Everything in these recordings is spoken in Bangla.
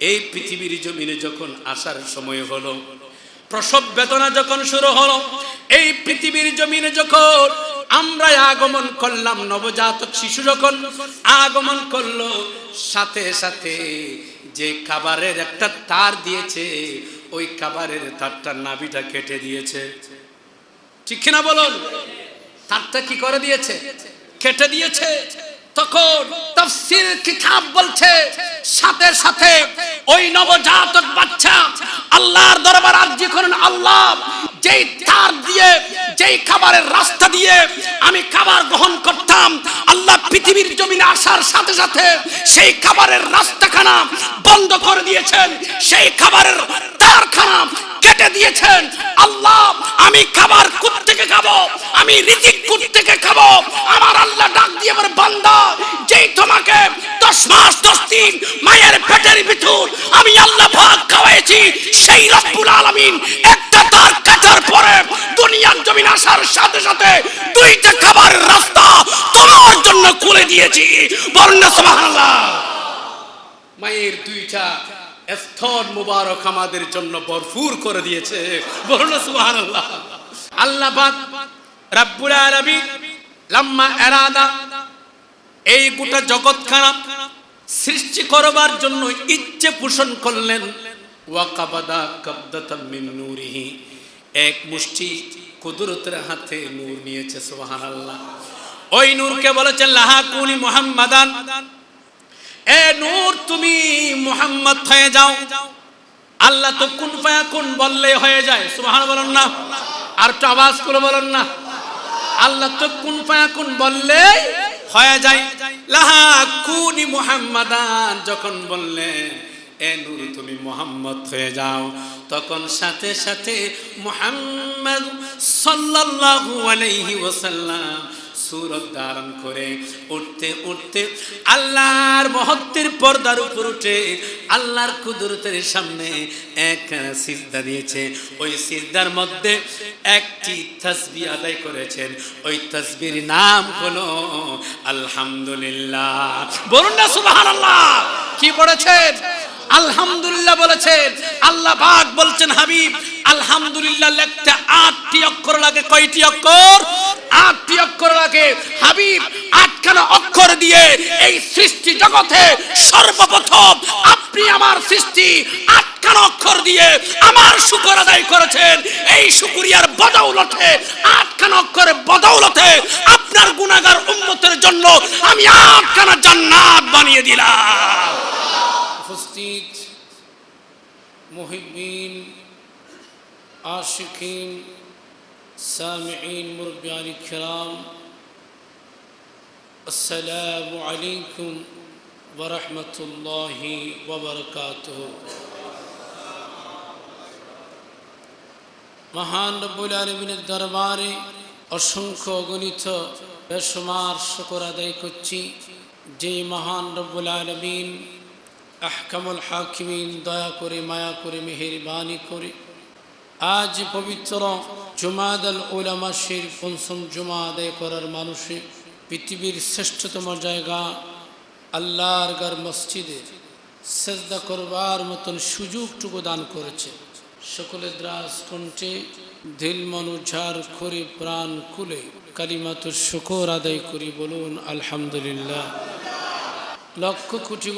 এই পৃথিবীর জমিনে যখন আসার সময় হলো, প্রসব বেদনা যখন শুরু হলো, এই পৃথিবীর জমিনে যখন আমরা আগমন করলাম, নবজাতক শিশু যখন আগমন করল, সাথে সাথে যে খাবারের একটা তার দিয়েছে, ওই খাবারের তারটা নাভিটা কেটে দিয়েছে। ঠিক কিনা বলুন? তারটা কি করে দিয়েছে? কেটে দিয়েছে। তখন তাফসীর কিতাব বলছে, সাথে সাথে ওই নবজাতক বাচ্চা আল্লাহর দরবার আরজি করেন, আল্লাহ, যেই তার দিয়ে, যেই খাবারের রাস্তা দিয়ে আমি খাবার গ্রহণ করতাম, আল্লাহ পৃথিবীর জমিনে আসার সাথে সাথে সেই খাবারের রাস্তাখানা বন্ধ করে দিয়েছেন, সেই খাবারের তারখানা কেটে দিয়েছেন। আল্লাহ, আমি খাবার খাব আমি রিজিক কুত থেকে খাব? আমার আল্লাহ ডাক দিয়ে আমার বান্দা, যেই তোমাকে দশ মাস, দশ দিন মায়ের পেটের ভিতর আমি আল্লাহ ভাগ খাওয়াইছি, সেই রব্বুল আলামিন একটা তার কাটার পরে দুনিয়ার জমিন আসার সাথে সাথে দুইটা খাবারের রাস্তা তোমার জন্য খুলে দিয়েছি। বর্ণা সুবহানাল্লাহ। মায়ের দুইটা স্তন মুবারক আমাদের জন্য ভরপুর করে দিয়েছে। বলুন সুবহানাল্লাহ। আল্লাহ পাক রব্বুল আলামিন লাম্মা এরাদা, এই গোটা জগৎখানা সৃষ্টি করবার জন্য ইচ্ছে পোষণ করলেন। ওয়াকাবাদা কাবদাতাম মিন নূরিহি, এক মুষ্টি কুদরতের হাতে নূর নিয়েছে, সুবহানাল্লাহ। ওই নূরকে বলেছেন লাহা কুনি মুহাম্মাদান। এ নূর তুমি মুহাম্মদ হয়ে যাও। আল্লাহ তো কোন ফায়া কোন বললে হয়ে যায়, সুবহান বলুন না। আর একটু আওয়াজ করে বলুন না। আল্লাহ তো কোন ফায়া কোন বললে? হয়ে যায়। লাহা কুনি মুহাম্মাদান, যখন বললে, এ নূর, তুমি মোহাম্মদ হয়ে যাও। তখন সাথে সাথে মুহাম্মদ সাল্লাল্লাহু আলাইহি ওয়াসাল্লাম সুরত ধারণ করে উঠতে উঠতে আল্লাহর মহত্বের পর্দার উপর উঠে আল্লাহর কুদরতের সামনে এক সিজদা দিয়েছে। ওই সিজদার মধ্যে একটি তসবি আদায় করেছেন। ওই তসবির নাম হলো আলহামদুলিল্লাহ। বলুন না সুবহানাল্লাহ, কি পড়েছেন আলহামদুলিল্লাহ বলেছেন। আল্লাহ পাক বলছেন, হাবিব, আলহামদুলিল্লাহ লিখতে আটটি অক্ষর লাগে। কয়টি অক্ষর? আটটি অক্ষর লাগে হাবিব আটখানা অক্ষর দিয়ে এই সৃষ্টি জগতে সর্বপ্রথম আপনি আমার সৃষ্টি আটখানা অক্ষর দিয়ে আমার শুকর আদায় করেছেন। এই শুকুরিয়ার বদৌলতে, আটখানা অক্ষরের বদৌলতে আপনার গুনাহগার উম্মতের জন্য আমি আটখানা জান্নাত বানিয়ে দিলাম। উপস্থিত মুহিবিন, আশিকিন সামিঈন মুরব্বিয়ান কিরাম আসসালামু আলাইকুম ওয়া রাহমাতুল্লাহি ওয়া বারাকাতুহু মহান রব্বুল আলমিনের দরবারে অসংখ্য গণিত বেসমার শকর আদায় করছি। যে মহান রব্বুল আলমিন, আহকামুল হাকিমিন, দয়া করে, মায়া করে, মেহেরবানি করে আজ পবিত্র জুমাদ আল ওলামাসের পঞ্চম জুমা আদায় করার মানুষে পৃথিবীর শ্রেষ্ঠতম জায়গা আল্লাহর গার মসজিদে সেজদা করবার মতন সুযোগটুকু দান করেছে। সকলের দ্রাস কণ্ঠে দিল মনুঝার করে প্রাণ কুলে কালিমাতুর শুকর আদায় করি বলুন, আলহামদুলিল্লাহ। লক্ষ কোটি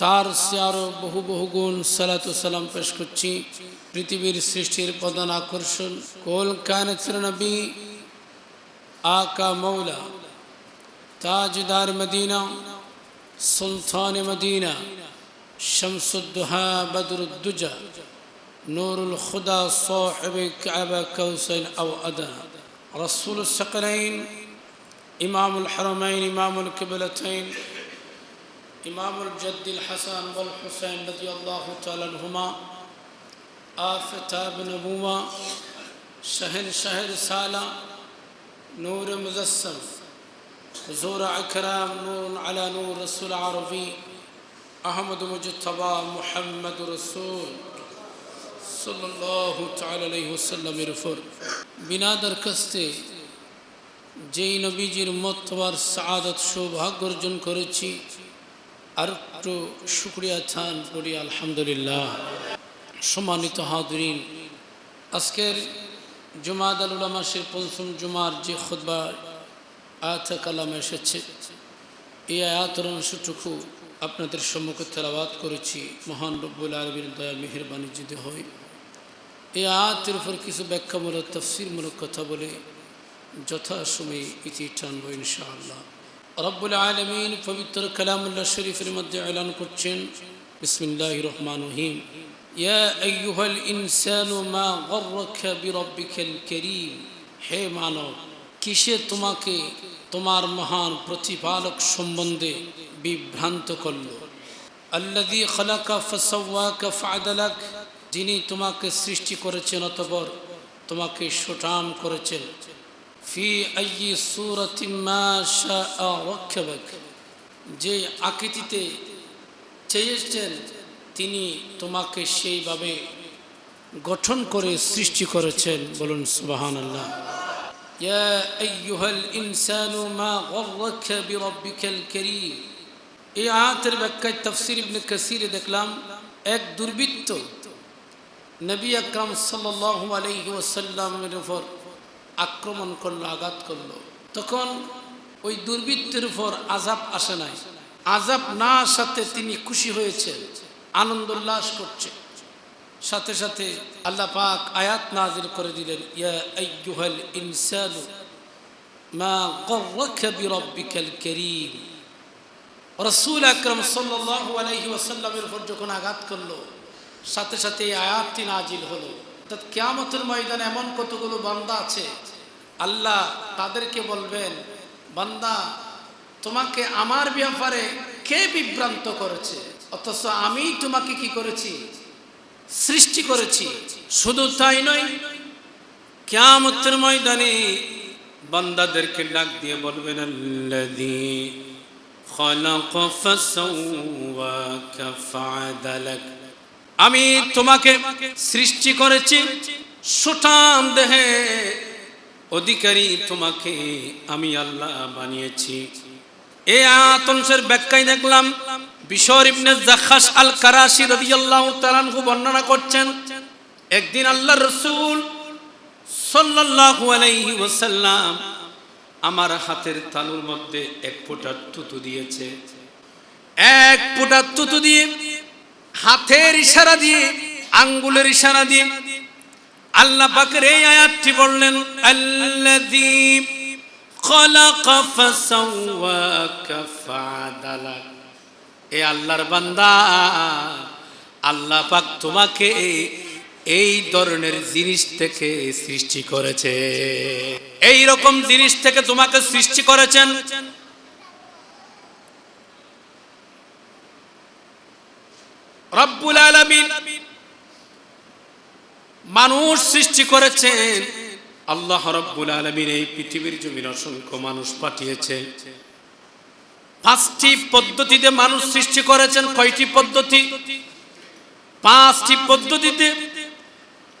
তার সে আরও বহু বহু গুণ সালাম পেশ করছি। পৃথিবীর সৃষ্টির প্রধান আকর্ষণ। কোল কায়নতের নবী আকা মৌলা তাজদার মদিনা, সুলতান মদিনা, শামসুদ্দোহা, বদরুদ্দুজা, নূরুল খুদা সোহেব কাবা কৌসেন আও আদা। রসুল সকরাইন, ইমামুল হরমাইন, ইমামুল কিবলতাইন إمام الجد الحسن والحسين رضي الله تعالى عنهما آفتاب نبوة شهر شهر سالة نور مزسم حضور أكرام نور على نور رسول عربي أحمد مجتبى محمد رسول সাল্লাল্লাহু তাআলা আলাইহি ওয়াসাল্লামের উপর বিনা দরখাস্তে যেই নবীজির মতবার সাআদত সৌভাগ্য অর্জন করেছি আর একটু শুক্রিয়া ছান করি, আলহামদুলিল্লাহ। সম্মানিত হাদরিন আজকের জুমাদ আল মাসের পঞ্চম জুমার যে খুদ্া আয়াত কালাম এসেছে। এই আয়াতের অংশটুকু আপনাদের সম্মুখে তেলাবাদ করেছি। মহান রব্বুল আলমীর দয়া, মেহরবানি যদি হয়। এই আয়াতের উপর কিছু ব্যাখ্যামূলক তফসিরমূলক কথা বলে যথাসময়ে ইতি টানব ইনশাআল্লাহ। রব্বুল আলমিন পবিত্র কালামুল্লাহ শরীফের মধ্যে এলান করছেন। বিসমিল্লাহ রহমান রহিম। ইয়া আইয়ুহাল ইনসানু মা করিম। হে মানব, কিসে তোমাকে তোমার মহান প্রতিপালক সম্বন্ধে বিভ্রান্ত করল? আল্লাদি খলাকা ফসওয়াকা ফাদালাক যিনি তোমাকে সৃষ্টি করেছেন অতবর তোমাকে সোটাম করেছেন। ফি আইয়ি সুরাতিম মা শাআ রাক্কাবাক যে আকৃতিতে চেয়েছেন, তিনি তোমাকে সেইভাবে গঠন করে সৃষ্টি করেছেন। বলুন, সুবহানাল্লাহ। ইয়া আইয়ুহাল ইনসানু মা গর্রাকা বিরাব্বিকাল কারীম। এই আয়াতের ব্যাখ্যায় তফসির ইবনে দেখলাম, এক দুর্বৃত্ত নবী আকরাম সাল্লাল্লাহু আলাইহি ওয়াসাল্লামের উপর আক্রমণ করল, আঘাত করল। তখন ওই দুর্বৃত্তের উপর আজাব আসে নাই। আজাব না আসাতে তিনি খুশি হয়েছে আনন্দ উল্লাস করছে। সাথে সাথে আল্লাহ পাক আয়াত নাজিল করে দিলেন মা রসুল আকরম সাল্লাল্লাহু আলাইহি ওয়াসাল্লামের উপর যখন আঘাত করল, সাথে সাথে আয়াতটি নাজিল হলো। অর্থাৎ কেয়ামতের ময়দানে এমন কতগুলো বান্দা আছে আল্লাহ তাদেরকে বলবেন বান্দা তোমাকে আমার ব্যাপারে কে বিভ্রান্ত করেছে অথচ আমি তোমাকে কি করেছি সৃষ্টি করেছি শুধু তাই নয় কেয়ামতের ময়দানে বান্দাদেরকে ডাক দিয়ে বলবেন আল্লাযী خلق فسواك فعدلك আমি তোমাকে সৃষ্টি করেছি, সুঠাম দেহে। অধিকারী তোমাকে আমি আল্লাহ বানিয়েছি। এ আয়াতংশের ব্যাখ্যায় দেখলাম, বিশর ইবনে জাখাস আল কারাশি রাদিয়াল্লাহু তাআলা বর্ণনা করছেন, একদিন আল্লাহর রাসূল সাল্লাল্লাহু আলাইহি ওয়াসাল্লাম আমার হাতের তালুর মধ্যে এক ফোঁটা তুতু দিয়েছে। এক ফোঁটা তুতু দিয়ে হাতের ইশারা দিয়ে, আঙ্গুলের ইশারা দিয়ে। আল্লাহ পাকের এই আয়াতটি বললেন, আল্লাযী খলাক ফাসাওয়াক ফাদালাক। এ আল্লাহর বান্দা, আল্লাহ পাক তোমাকে এই ধরনের জিনিস থেকে সৃষ্টি করেছে। এই রকম জিনিস থেকে তোমাকে সৃষ্টি করেছেন রব্বুল আলামিন মানুষ সৃষ্টি করেছেন। আল্লাহ রব্বুল আলামিন এই পৃথিবীর জমিন অসংখ্য মানুষ পাঠিয়েছে পাঁচটি পদ্ধতিতে মানুষ সৃষ্টি করেছেন, কয়টি পদ্ধতি? পাঁচটি পদ্ধতিতে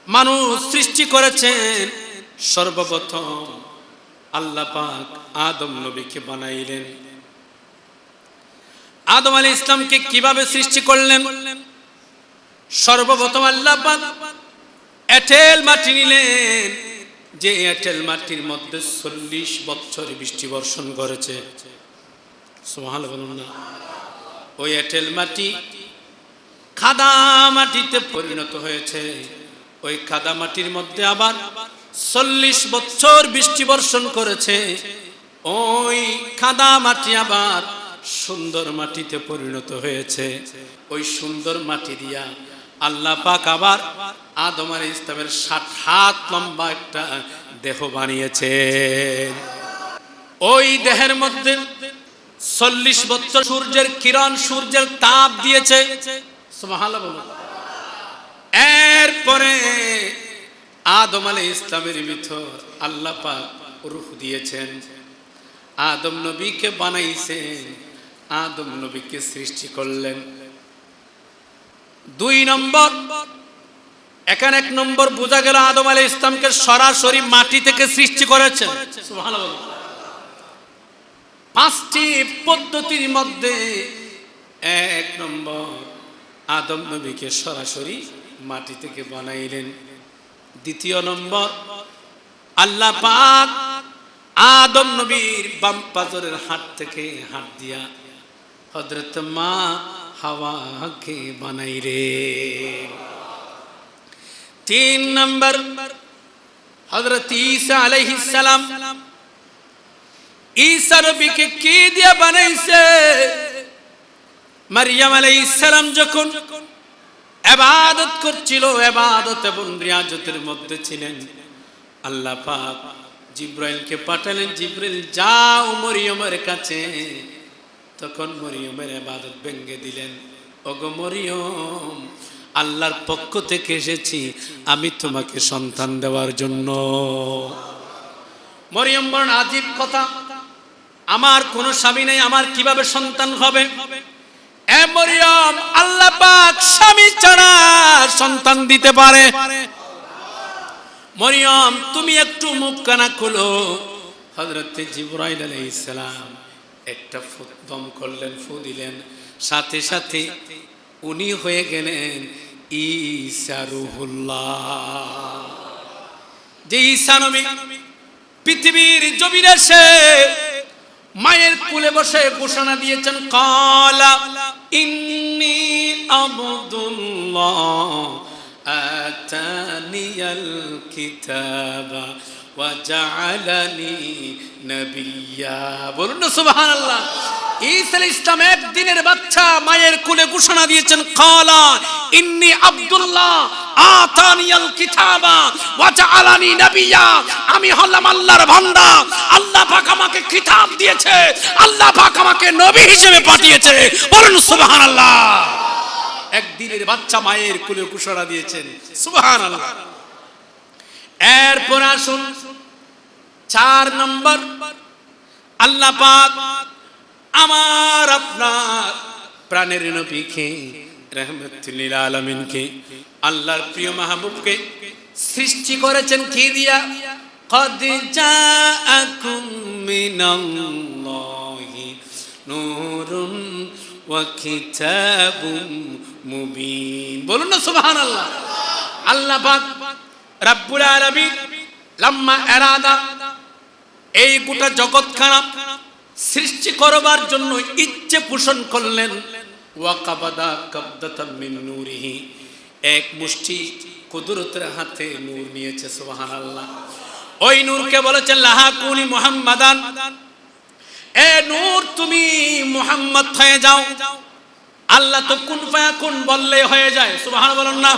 মানুষ সৃষ্টি করেছেন। সর্বপ্রথম আল্লাহ পাক আদম নবীকে বানাইলেন। আদম আলী ইসলামকে কীভাবে সৃষ্টি করলেন? সর্বপ্রথম আল্লাহ এঁটেল মাটি নিলেন। যে এঁটেল মাটির মধ্যে চল্লিশ বছর বৃষ্টি বর্ষণ করেছে। ওই এঁটেল মাটি খাদা মাটিতে পরিণত হয়েছে। ওই কাদা মাটির মধ্যে আবার চল্লিশ বছর বৃষ্টি বর্ষণ করেছে। ওই কাদা মাটি আবার সুন্দর মাটিতে পরিণত হয়েছে। ওই সুন্দর মাটি দিয়া আল্লাহ পাক আবার আদম আলী ইসলামের ষাট হাত লম্বা একটা দেহ বানিয়েছে ওই দেহের মধ্যে চল্লিশ বছর সূর্যের কিরণ, সূর্যের তাপ দিয়েছে। এরপরে আদম আলী ইসলামের ভিতর আল্লাহ পাক রুহ দিয়েছেন। আদম নবীকে বানাইছেন, আদম নবীকে সৃষ্টি করলেন। দুই নম্বর এখানে এক নম্বর বোঝা গেল আদম আলী ইসলামকে সরাসরি মাটি থেকে সৃষ্টি করেছেন। পাঁচটি পদ্ধতির মধ্যে এক নম্বর আদম নবীকে সরাসরি মাটি থেকে বানাইলেন। দ্বিতীয় নম্বর আল্লাহ পাক আদম নবীর বাম পাজরের হাত থেকে হাত দিয়া হজরত মা হাওয়াকে বানাই রে? তিন নম্বর হজরত ঈসা আলাইহিস সালাম, ঈসা নবীকে কি দিয়ে বানাইছে? মারিয়াম আলাইহিস সালাম যখন এবাদত করছিল, এবাদত এবং রিয়াজতের মধ্যে ছিলেন, আল্লাহ পাক জিব্রাইলকে পাঠালেন, জিব্রাইল, যাও মরিয়মের কাছে তখন মরিয়মের এবাদত ভেঙ্গে দিলেন। ওগো মরিয়ম, আল্লাহর পক্ষ থেকে এসেছি, আমি তোমাকে সন্তান দেওয়ার জন্য। মরিয়ম বলেন, আজীব কথা। আমার কোনো স্বামী নেই, আমার কীভাবে সন্তান হবে? এ মরিয়ম, আল্লাহ পাক স্বামী ছাড়া সন্তান দিতে পারে। মরিয়ম, তুমি একটু মুখ কানা খুলো। হজরত জিব্রাইল আলাইহিস সালাম একটা দম করলেন, ফু দিলেন। সাথে সাথে উনি হয়ে গেলেন ঈসা যে ঈসা নবী পৃথিবীর জমিনে সে মায়ের কুলে বসে ঘোষণা দিয়েছেন, কালা ইন্নি আবদুল্লাহ আতানিয়াল কিতাবা। নবিয়্যা বলুন বাচ্চা মায়ের দিয়েছেন ইন্নি আব্দুল্লাহ আমি হলাম আল্লাহর বান্দা। আল্লাহ আমাকে কিতাব দিয়েছে। আল্লাহ আমাকে নবী হিসেবে পাঠিয়েছে। বলুন, সুবহানাল্লাহ। একদিনের বাচ্চা মায়ের কুলে ঘোষণা দিয়েছেন, সুবহানাল্লাহ। এরপর আসুন চার নম্বর আল্লাহ পাক আমার আপনার প্রাণের নবীকে রহমতুল্লিল আলমিনকে আল্লাহর প্রিয় মাহবুবকে সৃষ্টি করেছেন কি দিয়া قد جاءكم من الله نور وكتاب مبين বলুন না সুবহানাল্লাহ আল্লাহ পাক রব্বুল আলামিন লাম্মা এরাদা, এই গোটা জগৎখানা সৃষ্টি করবার জন্য ইচ্ছে পোষণ করলেন। ওয়াকাবাদা কাবদাতাম মিন নূরিহি, এক মুষ্টি কুদরতের হাতে নূর নিয়েছে, সুবহানাল্লাহ। ওই নূরকে বলেছে লাহা কুনি মুহাম্মাদান। এ নূর তুমি মুহাম্মদ হয়ে যাও। আল্লাহ তো কুন ফায়াকুন বললে হয়ে যায়, সুবহান বলেন না।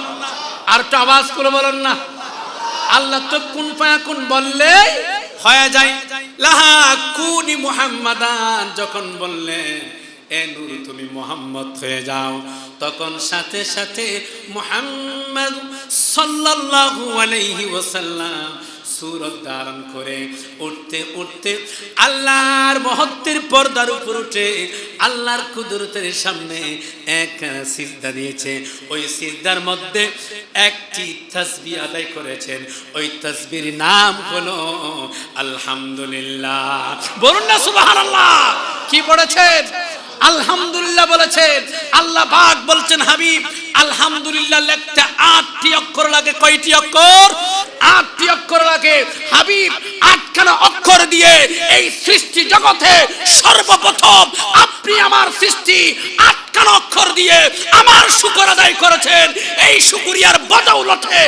আর একটু আওয়াজ করে বলেন না। আল্লাহ তো কোন ফায়াকুন বললে হয়ে যায়। লাহা কুনি মুহাম্মাদান, যখন বললেন এ নূর, তুমি মোহাম্মদ হয়ে যাও। তখন সাথে সাথে মুহাম্মদ সাল্লাল্লাহু আলাইহি ওয়াসাল্লাম সুরত ধারণ করে উঠতে উঠতে আল্লাহর মহত্বের পর্দার উপর উঠে আল্লাহর কুদরতের সামনে এক সিজদা দিয়েছে। ওই সিজদার মধ্যে একটি তসবি আদায় করেছেন। ওই তসবির নাম হলো আলহামদুলিল্লাহ। বলুন না সুবহানাল্লাহ, কি পড়েছেন? আলহামদুলিল্লাহ বলেছেন, আল্লাহ পাক বলছেন, হাবিব, আলহামদুলিল্লাহ লিখতে আটটি অক্ষর লাগে। কয়টি অক্ষর? আটটি অক্ষর হাবিব আটখানা অক্ষর দিয়ে এই সৃষ্টি জগতে সর্বপ্রথম আপনি আমার সৃষ্টি আটখানা অক্ষর দিয়ে আমার শুকর আদায় করেছেন। এই শুকুরিয়ার বদৌলতে,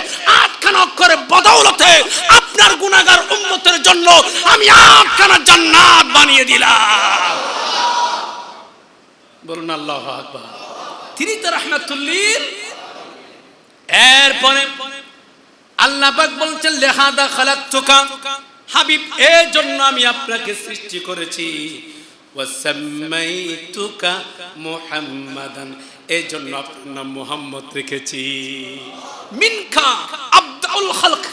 আটখানা অক্ষরের বদৌলতে আপনার গুনাহগার উম্মতের জন্য আমি আটখানা জান্নাত বানিয়ে দিলাম। বলুন আল্লাহ আকবার। তিনি তো রহমাতুল্লিল এরপরে আল্লাহ পাক বলছেন, লেহাদা খালাকতুকা। হাবিব এই জন্য আমি আপনাকে সৃষ্টি করেছি। আপনার খালক।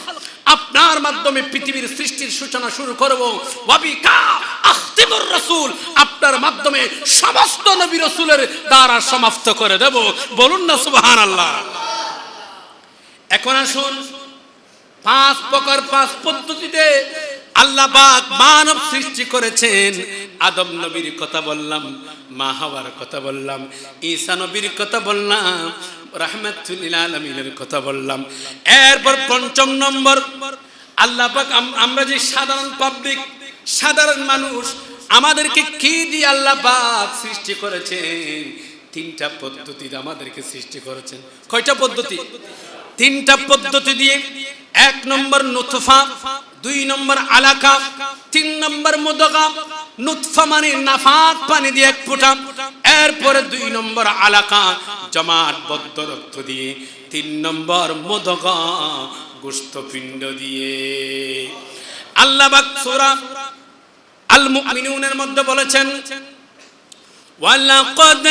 মাধ্যমে পৃথিবীর সৃষ্টির সূচনা শুরু করব। ওয়াবিকা আপনার মাধ্যমে সমস্ত নবী রাসূলের দ্বারা সমাপ্ত করে দেব। বলুন না, সুবহানাল্লাহ। এখন আসুন পাঁচ প্রকার পাঁচ পদ্ধতিতে আল্লাহ পাক মানব সৃষ্টি করেছেন। আদম নবীর কথা বললাম, মা হাওয়ার কথা বললাম, ঈসা নবীর কথা বললাম, রাহমাতুল্লিল আলামিনের কথা বললাম। এরপর পঞ্চম নম্বর, আল্লাহ পাক আমরা যে সাধারণ পাবলিক সাধারণ মানুষ, আমাদেরকে কি দিয়ে আল্লাহ পাক সৃষ্টি করেছেন? তিনটা পদ্ধতিতে আমাদেরকে সৃষ্টি করেছেন। কয়টা পদ্ধতি? তিনটা পদ্ধতি দিয়ে, এক নম্বর নুতফা, দুই নম্বর আলাকা, তিন নম্বর মুদগা। নুতফা মানে নাফাত, পানি দিয়ে এক ফোঁটা। এরপরে দুই নম্বর আলাকা জমাটবদ্ধ রক্ত দিয়ে, তিন নম্বর মুদগা গোষ্ঠপিণ্ড দিয়ে। আল্লাহ সূরা আল মুমিনুনের মধ্যে বলেছেন, ওয়ালাকাদ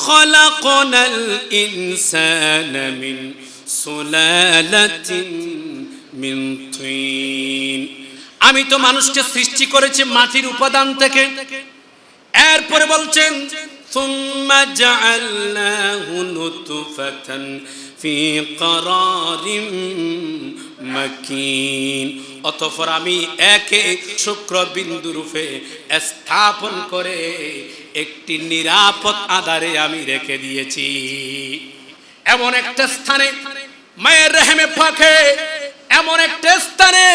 খলাকনাল ইনসান মিন আমি তো মানুষকে সৃষ্টি করেছি মাটির উপাদান থেকে এরপরে বলছেন ثم جعلناه نطفة في قرار মাকিন অতঃপর আমি একে শুক্র বিন্দু রূপে স্থাপন করে একটি নিরাপদ আধারে আমি রেখে দিয়েছি এমন একটা স্থানে মায়ের রেহেমে ফাঁকে এমন একটা স্থানে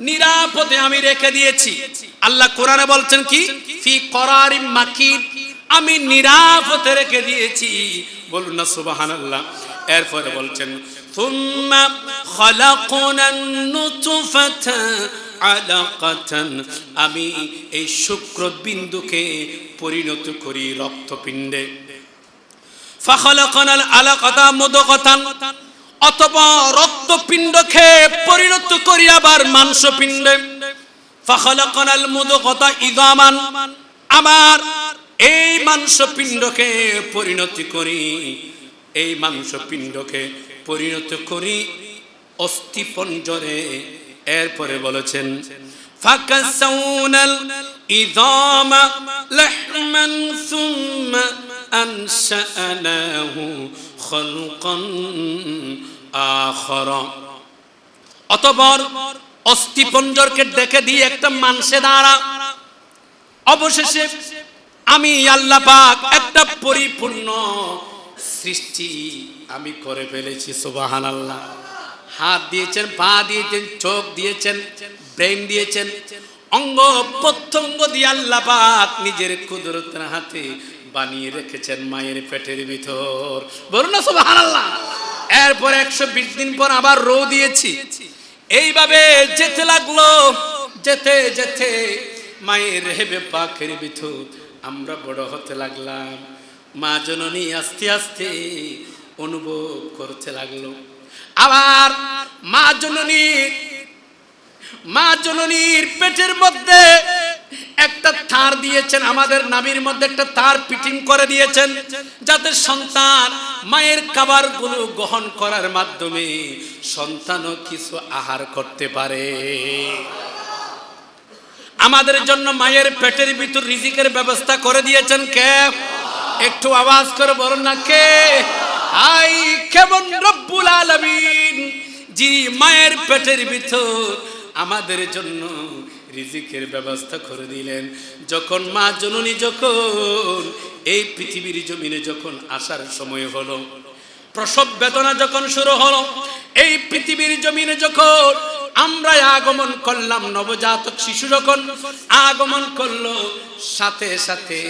নিরাপদে আমি রেখে দিয়েছি। আল্লাহ কোরআনে বলছেন কি? ফি করারি মাকিন। আমি নিরাপদে রেখে দিয়েছি। বলুন না, সুবহানাল্লাহ। এরপরে বলছেন থুম্মা খলাকনান নুতফাতা আলাকাতান। আমি এই শুক্রবিন্দুকে পরিণত করি রক্তপিণ্ডে। ফখলাকনাল আলাকাতা মুদকাতান অথবা রক্তপিণ্ডকে পরিণত করি আবার মাংসপিণ্ডে। ফাখলাকনাল মুদগাতা ইদামান। আমার এই মাংসপিণ্ডকে পরিণতি করি, এই মাংসপিণ্ডকে পরিণত করি অস্থি পঞ্জরে এরপরে বলেছেন, ফাকাসাউনাল ইদামা লাহমান সুম্মা আনশাআনাহু খলকান আখরা। অতঃপর অস্থিপঞ্জরকে ডেকে দিয়ে একটা মাংসে দাঁড়া। অবশেষে আমি আল্লাহ পাক একটা পরিপূর্ণ সৃষ্টি আমি করে ফেলেছি সুবাহান আল্লাহ হাত দিয়েছেন, পা দিয়েছেন, চোখ দিয়েছেন ব্রেন দিয়েছেন। অঙ্গ প্রত্যঙ্গ দিয়ে আল্লাহ নিজের কুদরতের হাতে বানিয়ে রেখেছেন মায়ের পেটের ভিতর। বলুন না সুবাহান আল্লাহ এরপর একশো বিশ দিন পর আবার রো দিয়েছি। এইভাবে যেতে লাগল, যেতে যেতে মায়ের হেবে পাখের ভিতর আমরা বড় হতে লাগলাম। মা জননী আস্তে আস্তে অনুভব করতে লাগল। আবার মা জননীর মা জননীর পেটের মধ্যে একটা তার দিয়েছেন, আমাদের নাবির মধ্যে একটা তার পিটিং করে দিয়েছেন, যাতে সন্তান মায়ের খাবারগুলো গ্রহণ করার মাধ্যমে সন্তানও কিছু আহার করতে পারে। আমাদের জন্য মায়ের পেটের ভিতর রিজিকের ব্যবস্থা করে দিয়েছেন কে? একটু আওয়াজ করে বলুন না কে? আই কেমন রব্বুল আলামিন, যিনি মায়ের পেটের ভিতর আমাদের জন্য রিজিকের ব্যবস্থা করে দিলেন। যখন মা জননী যখন এই পৃথিবীর জমিনে যখন আসার সময় হলো, প্রসব বেদনা যখন শুরু হলো, এই পৃথিবীর জমিনে যখন আমরা আগমন করলাম, নবজাতক শিশু যখন আগমন করল, সাথে সাথে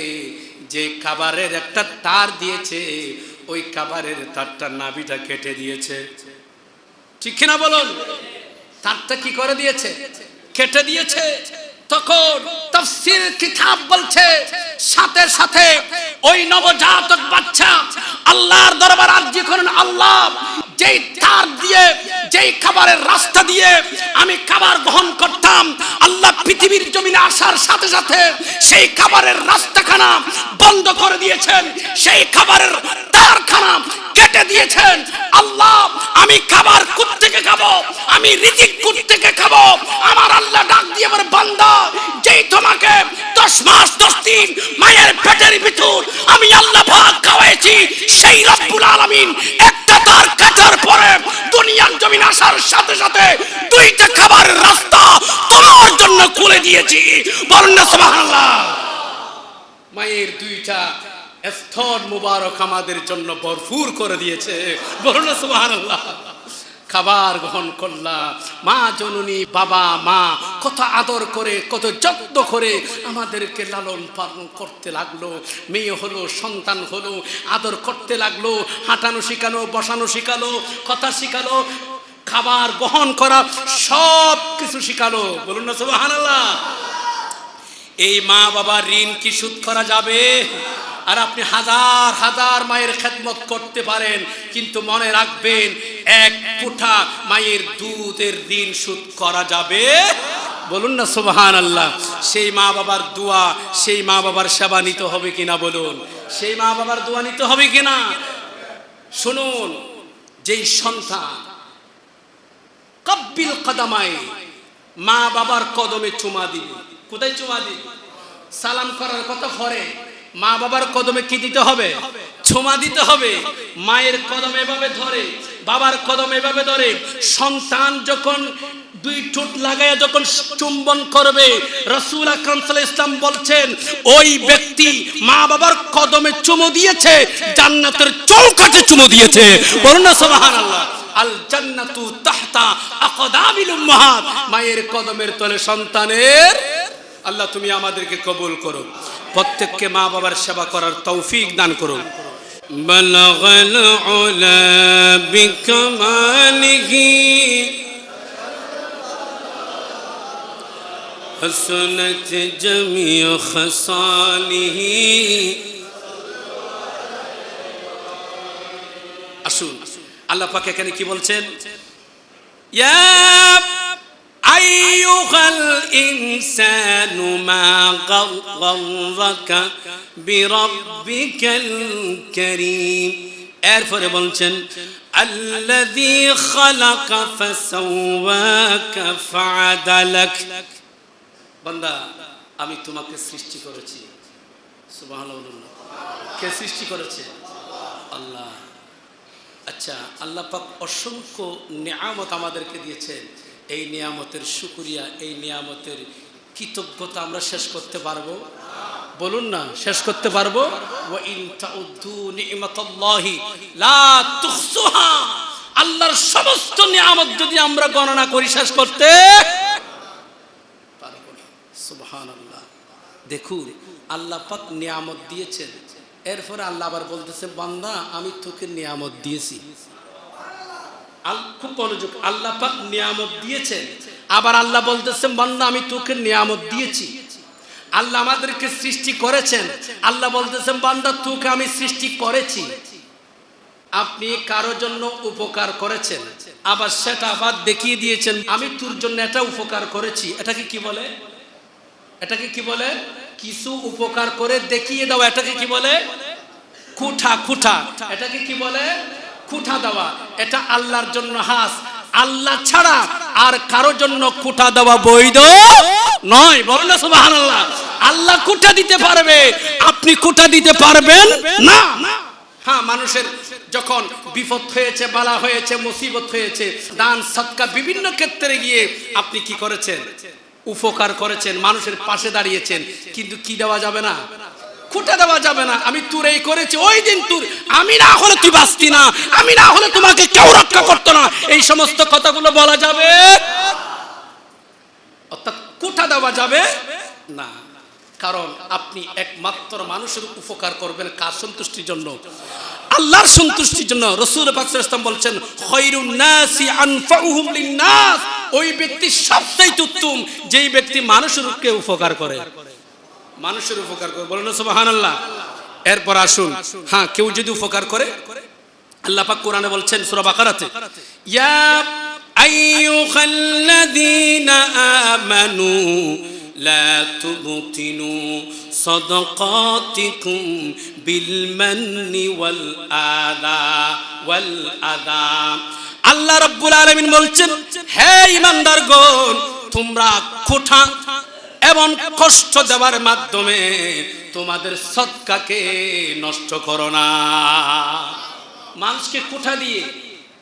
যে খাবারের একটা তার দিয়েছে, ওই খাবারের তারটা নাভিটা কেটে দিয়েছে। ঠিক কিনা বলুন? তারটা কি করে দিয়েছে? কেটে দিয়েছে। তখন তাফসীর কিতাব বলছে, সাথে সাথে ওই নবজাতক বাচ্চা আল্লাহর দরবার আরজি করেন আল্লাহ, যেই তার দিয়ে, যেই খাবারের রাস্তা দিয়ে আমি খাবার গ্রহণ করতাম, আল্লাহ পৃথিবীর জমিনে আসার সাথে সাথে সেই খাবারের রাস্তাখানা বন্ধ করে দিয়েছেন, সেই খাবারের তারখানা কেটে দিয়েছেন আল্লাহ, আমি খাবার থেকে খাব? আমি রিজিক থেকে খাব? আমার আল্লাহ ডাক দিয়ে আমার বান্দা, যেই তোমাকে দশ মাস, দশ দিন মায়ের পেটের ভিতর আমি আল্লাহ ভাগ খাওয়াইছি, সেই রব্বুল আলামিন একটা তার কাটার পরে দুনিয়া দুনিয়ার জমিন আসার সাথে সাথে দুইটা খাবার রাস্তা তোমার জন্য খুলে দিয়েছি। বলুন না সুবহানাল্লাহ। মায়ের দুইটা স্তর মুবারক আমাদের জন্য ভরপুর করে দিয়েছে। বলুন সুবহানাল্লাহ। খাবার গ্রহণ করলাম মা, জননী, বাবা, মা, কত আদর করে, কত যত্ন করে আমাদেরকে লালন পালন করতে লাগল। মেয়ে হলো, সন্তান হলো, আদর করতে লাগল, হাঁটানো শিখানো, বসানো শিখালো, কথা শিখালো, খাবার গ্রহণ করা, সব কিছু শিখালো। বলুন না, সুবহানাল্লাহ। এই মা বাবার ঋণ কি শোধ করা যাবে? আর আপনি হাজার হাজার মায়ের খেদমত করতে পারেন, কিন্তু মনে রাখবেন, এক পুঠা মায়ের দুধের ঋণ শোধ করা যাবে। বলুন না সুবহান আল্লাহ সেই মা বাবার দোয়া, সেই মা বাবার সেবা নিতে হবে কিনা বলুন? সেই মা বাবার দোয়া নিতে হবে কিনা? শুনুন, যেই সন্তান কব্বিল কদামাই মা বাবার কদমে চুমা দিবে। কোথায় চুমা দিবে? সালাম করার কথা পরে মা বাবার কদমে কি দিতে হবে? ছোমা দিতে হবে। মায়ের কদম এভাবে ধরে, বাবার কদম এভাবে ধরে। সন্তান যখন দুই ঠোঁট লাগায় যখন চুম্বন করবে, রসুল আকরম সাল্লাল্লাহু আলাইহি ইসলাম বলছেন, ওই ব্যক্তি মা বাবার কদমে চুমো দিয়েছে, জান্নাতের চৌকাঠে চুমো দিয়েছে। বলুন সুবহানাল্লাহ। আল জান্নাতু তাহতা আকদামিল উম্মাহাত। মায়ের কদমের তলে সন্তানের, আল্লাহ তুমি আমাদেরকে কবুল করো। প্রত্যেককে মা বাবার সেবা করার তৌফিক দান করো بلغ العلا بكماله حسنت جميع خصاله আসুন আল্লাহ পাক এখানে কি বলছেন ইয়া أيها الإنسان ما غرك بربك الكريم এরপরে বলছেন الذي خلق فسواك فعدلك বান্দা আমি তোমাকে সৃষ্টি করেছি সুবহানাল্লাহ কে সৃষ্টি করেছে আল্লাহ আচ্ছা আল্লাহ পাক অসংখ্য নিয়ামত আমাদেরকে দিয়েছেন এই নিয়ামতের শুকরিয়া, এই নিয়ামতের কৃতজ্ঞতা আমরা শেষ করতে পারব। বলুন না, শেষ করতে পারব? আল্লাহর সমস্ত নিয়ামত যদি আমরা গণনা করি শেষ করতে দেখুন, আল্লাহ পাক নিয়ামত দিয়েছেন। এরপরে আল্লাহ আবার বলতেছে, বান্দা, আমি তোকে নিয়ামত দিয়েছি। খুব মনোযোগ। আল্লাহ পাক নিয়ামত দিয়েছেন। আবার আল্লাহ বলতেছেন, বান্দা, আমি তোকে নিয়ামত দিয়েছি। আল্লাহ আমাদেরকে সৃষ্টি করেছেন। আল্লাহ বলতেছেন, বান্দা, তোকে আমি সৃষ্টি করেছি। আপনি কারও জন্য উপকার করেছেন। আবার সেটা আবার দেখিয়ে দিয়েছেন, আমি তোর জন্য এটা উপকার করেছি। এটাকে কি বলে? এটাকে কি বলে? কিছু উপকার করে দেখিয়ে দাও। এটাকে কি বলে? খুঁঠা খুঁঠা এটাকে কি বলে? খুঁঠা দেওয়া, এটা আল্লাহর জন্য হাস। আল্লাহ ছাড়া আর কারও জন্য খুঁটা দেওয়া বৈধ নয়। বলেন না, সুবহানাল্লাহ। আল্লাহ খুঁটা দিতে পারবে, আপনি খুঁটা দিতে পারবেন না। হ্যাঁ মানুষের যখন বিপদ হয়েছে, বালা হয়েছে, মুসিবত হয়েছে, দান, সৎকা বিভিন্ন ক্ষেত্রে গিয়ে আপনি কি করেছেন? উপকার করেছেন, মানুষের পাশে দাঁড়িয়েছেন, কিন্তু কি দেওয়া যাবে না? খুঁটে দেওয়া যাবে না। আমি তোর এই করেছি। ওই দিন তোর, আমি না হলে তুই বাঁচতি না। আমি না হলে তোমাকে কেউ রক্ষা করতো না। এই সমস্ত কথাগুলো বলা যাবে? অর্থাৎ কুঠা দেওয়া যাবে? না। কারণ আপনি একমাত্র মানুষের উপকার করবেন কার সন্তুষ্টির জন্য? আল্লাহর সন্তুষ্টির জন্য। রসুল ওয়াসাল্লাম বলছেন ওই ব্যক্তি সবচেয়ে উত্তম। যেই ব্যক্তি মানুষেরকে উপকার করে। মানুষের উপকার করে বলেন সুবহানাল্লাহ এরপর আসুন হ্যাঁ কেউ যদি উপকার করে আল্লাহ পাক কোরআনে বলছেন সূরা বাকারাতে ইয়া أيها الذين آمنوا لا تبطلوا صدقاتكم بالمن والآذى والأذى আল্লাহ রাব্বুল আলামিন বলছেন হে ইমানদারগণ তোমরা কোঠা এবং কষ্ট দেওয়ার মাধ্যমে তোমাদের সৎকাকে নষ্ট করো না। মানুষকে কোঠা দিয়ে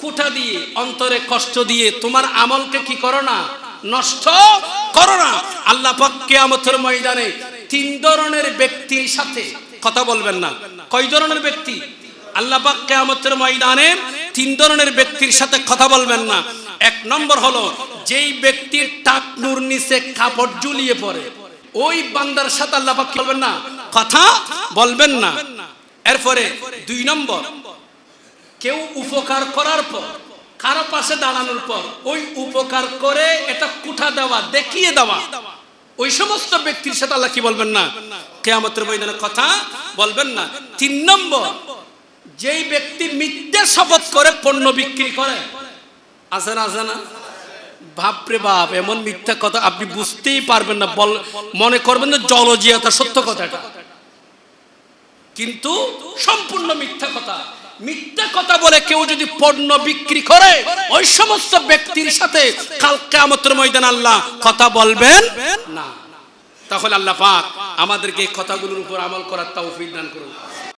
কুটা দিয়ে, অন্তরে কষ্ট দিয়ে তোমার আমলকে কি করো না? নষ্ট করো না। আল্লাহ পাক কিয়ামতের ময়দানে তিন ধরনের ব্যক্তির সাথে কথা বলবেন না। কয় ধরনের ব্যক্তি? আল্লাহ পাক কিয়ামতের ময়দানে তিন ধরনের ব্যক্তির সাথে কথা বলবেন না। এক নম্বর হলো, যেই ব্যক্তির টাকনুর নিচে কাপড় ঝুলিয়ে পড়ে, ওই বান্দার সাথে আল্লাহ পাক বলবেন না? কথা বলবেন না। এরপরে দুই নম্বর, কেউ উপকার করার পর, কারও পাশে দাঁড়ানোর পর, ওই উপকার করে এটা কুঠা দেওয়া, দেখিয়ে দেওয়া, ওই সমস্ত ব্যক্তির সাথে আল্লাহ কি বলবেন না? কেয়ামতের ময়দানে কথা বলবেন না। তিন নম্বর, যেই ব্যক্তি মিথ্যে শপথ করে পণ্য বিক্রি করে আছে না আছে না? বাপরে বাপ, এমন মিথ্যা কথা আপনি বুঝতেই পারবেন না। বল, মনে করবেন না জলজিয়াতা সত্য কথাটা কিন্তু সম্পূর্ণ মিথ্যা কথা। মিথ্যা কথা বলে কেউ যদি পণ্য বিক্রি করে, ওই সমস্ত ব্যক্তির সাথে কাল কিয়ামতের ময়দান আল্লাহ কথা বলবেন না। তাহলে আল্লাহ পাক আমাদেরকে এই কথাগুলোর উপর আমল করার তৌফিক দান করুন।